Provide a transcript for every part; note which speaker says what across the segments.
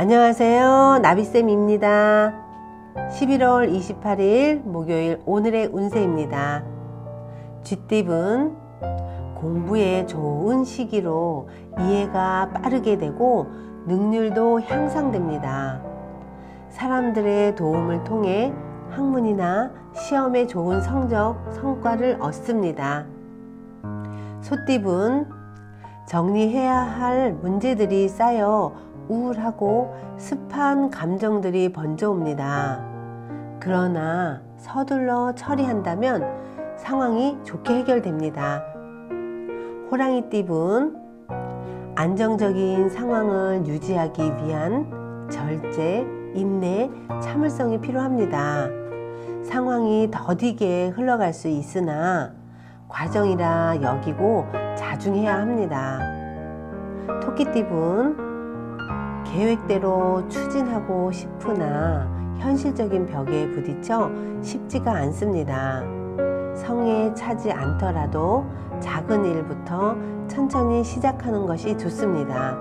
Speaker 1: 안녕하세요. 나비쌤입니다. 11월 28일 목요일 오늘의 운세입니다. 쥐띠은 공부에 좋은 시기로 이해가 빠르게 되고 능률도 향상됩니다. 사람들의 도움을 통해 학문이나 시험에 좋은 성적, 성과를 얻습니다. 소띠은 정리해야 할 문제들이 쌓여 우울하고 습한 감정들이 번져옵니다. 그러나 서둘러 처리한다면 상황이 좋게 해결됩니다. 호랑이 띠은 안정적인 상황을 유지하기 위한 절제, 인내, 참을성이 필요합니다. 상황이 더디게 흘러갈 수 있으나 과정이라 여기고 자중해야 합니다. 토끼띠은 계획대로 추진하고 싶으나 현실적인 벽에 부딪혀 쉽지가 않습니다. 성에 차지 않더라도 작은 일부터 천천히 시작하는 것이 좋습니다.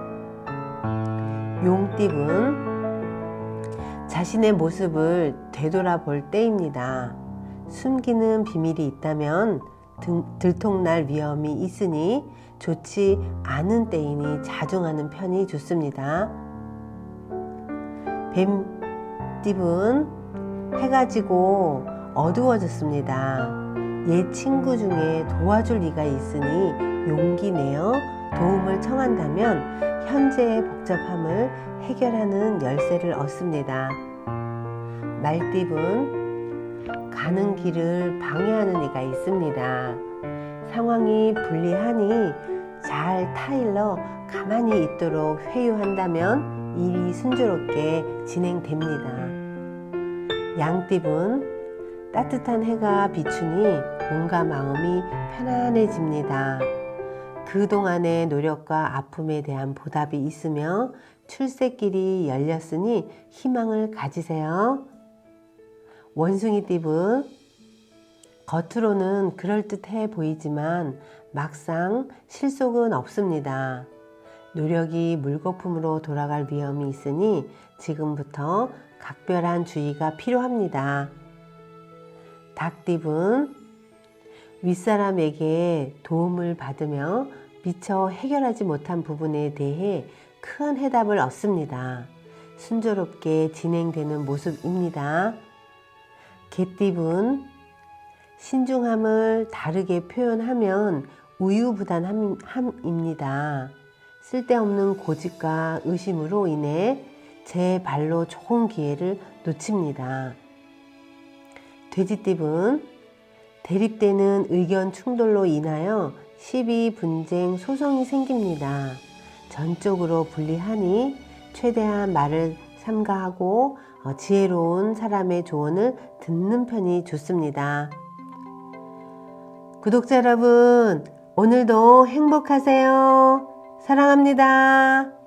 Speaker 1: 용띠은 자신의 모습을 되돌아볼 때입니다. 숨기는 비밀이 있다면 등, 들통날 위험이 있으니 좋지 않은 때이니 자중하는 편이 좋습니다. 뱀띠은 해가 지고 어두워졌습니다. 옛 친구 중에 도와줄 이가 있으니 용기 내어 도움을 청한다면 현재의 복잡함을 해결하는 열쇠를 얻습니다. 말띠은 가는 길을 방해하는 이가 있습니다. 상황이 불리하니 잘 타일러 가만히 있도록 회유한다면 일이 순조롭게 진행됩니다. 양띠은 따뜻한 해가 비추니 몸과 마음이 편안해집니다. 그동안의 노력과 아픔에 대한 보답이 있으며 출세길이 열렸으니 희망을 가지세요. 원숭이 띠은 겉으로는 그럴듯해 보이지만 막상 실속은 없습니다. 노력이 물거품으로 돌아갈 위험이 있으니 지금부터 각별한 주의가 필요합니다. 닭띠은 윗사람에게 도움을 받으며 미처 해결하지 못한 부분에 대해 큰 해답을 얻습니다. 순조롭게 진행되는 모습입니다. 개띠은 신중함을 다르게 표현하면 우유부단함입니다. 쓸데없는 고집과 의심으로 인해 제 발로 좋은 기회를 놓칩니다. 돼지띠은 대립되는 의견 충돌로 인하여 시비, 분쟁, 소송이 생깁니다. 전적으로 불리하니 최대한 말을 삼가하고 어, 지혜로운 사람의 조언을 듣는 편이 좋습니다. 구독자 여러분, 오늘도 행복하세요. 사랑합니다.